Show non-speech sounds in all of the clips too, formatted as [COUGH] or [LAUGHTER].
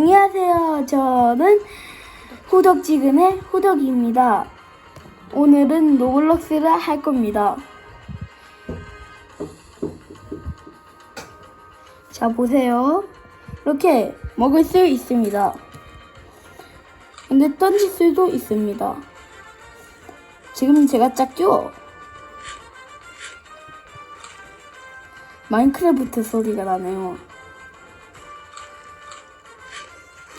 안녕하세요. 저는 호덕지근의 호덕입니다. 오늘은 노블록스를 할 겁니다. 자, 보세요. 이렇게 먹을 수 있습니다. 근데 던질 수도 있습니다. 지금 제가 짰죠? 마인크래프트 소리가 나네요.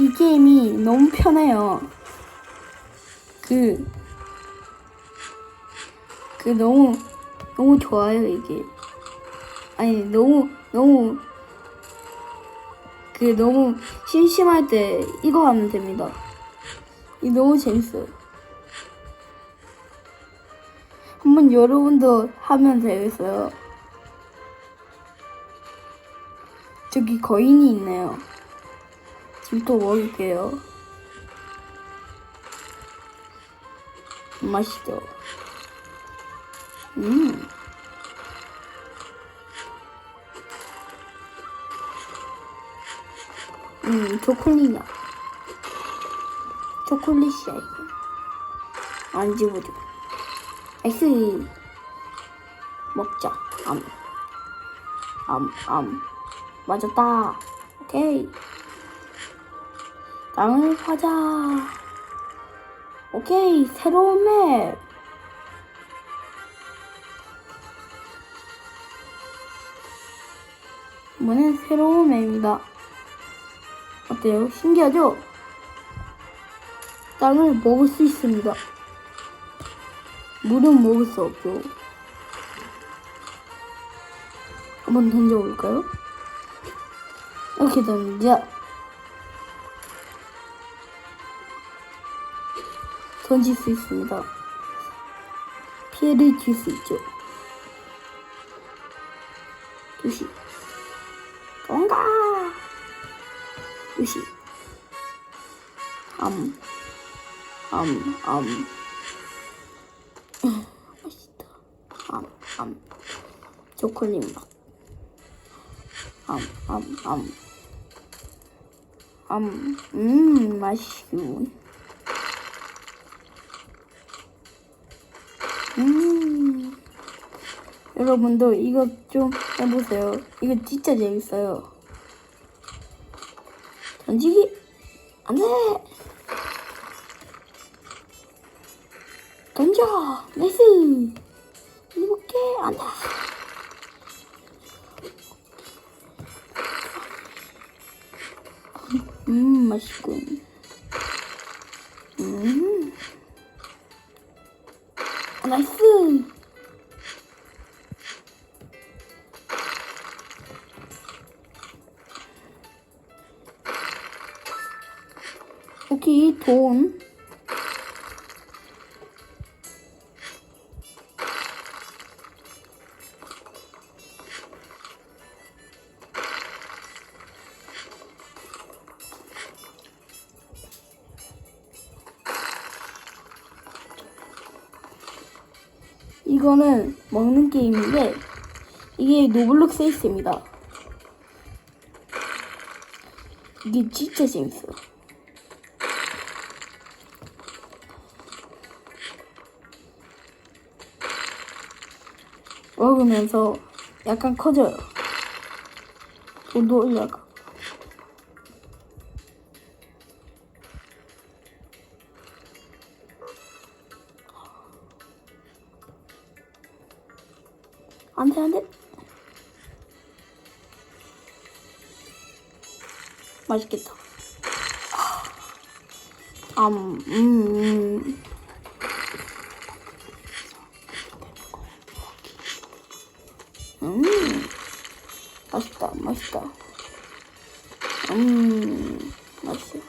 이 게임이 너무 편해요. 그, 그 너무, 너무 좋아요, 이게. 아니, 너무, 너무, 그 너무 심심할 때 이거 하면 됩니다. 이 너무 재밌어요. 한번 여러분도 하면 되겠어요. 저기 거인이 있네요. 또 먹을게요. 맛있죠? 음. 음, 초콜릿이야. 초콜릿이야, 이거. 안 집어줘. 나이스. 먹자. 암. 암, 암. 맞았다. 오케이. 땅을 파자. 오케이. 새로운 맵. 이번엔 새로운 맵입니다. 어때요? 신기하죠? 땅을 먹을 수 있습니다. 물은 먹을 수 없죠. 한번 던져볼까요? 이렇게 던져. 던질 수 있습니다. 피해를 줄 수 있죠. 두시. 뭔가. 두시. 암. 암, 암. [LAUGHS] 맛있다. 암, 암. 초콜릿 맛. 암, 암, 암. 암, 음, 맛있군. 음. 여러분도 이거 좀 해보세요. 이거 진짜 재밌어요. 던지기! 안 돼! 던져! 나이스! 개! 안 돼! 음, 맛있군. 음. 아, 나이스! 오케이, 돈. 이거는 먹는 게임인데 이게 노블록스에 있습니다. 이게 진짜 재밌어요. 먹으면서 약간 커져요. 돈도 올라가. 안 돼, 안 돼. 맛있겠다. 음, 음, 음. 음, 맛있다, 맛있다. 음, 맛있어.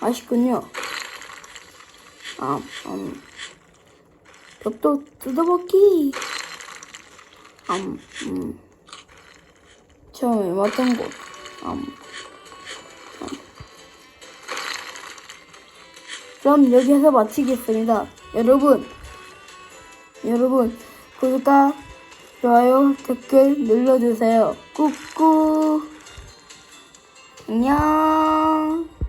맛있군요. 아, 음. 벽도 뜯어먹기. 음, 음. 처음에 왔던 곳. 음. 음. 그럼 여기서 마치겠습니다. 여러분, 여러분, 구독과 좋아요, 댓글 눌러주세요. 꾹꾹. 안녕.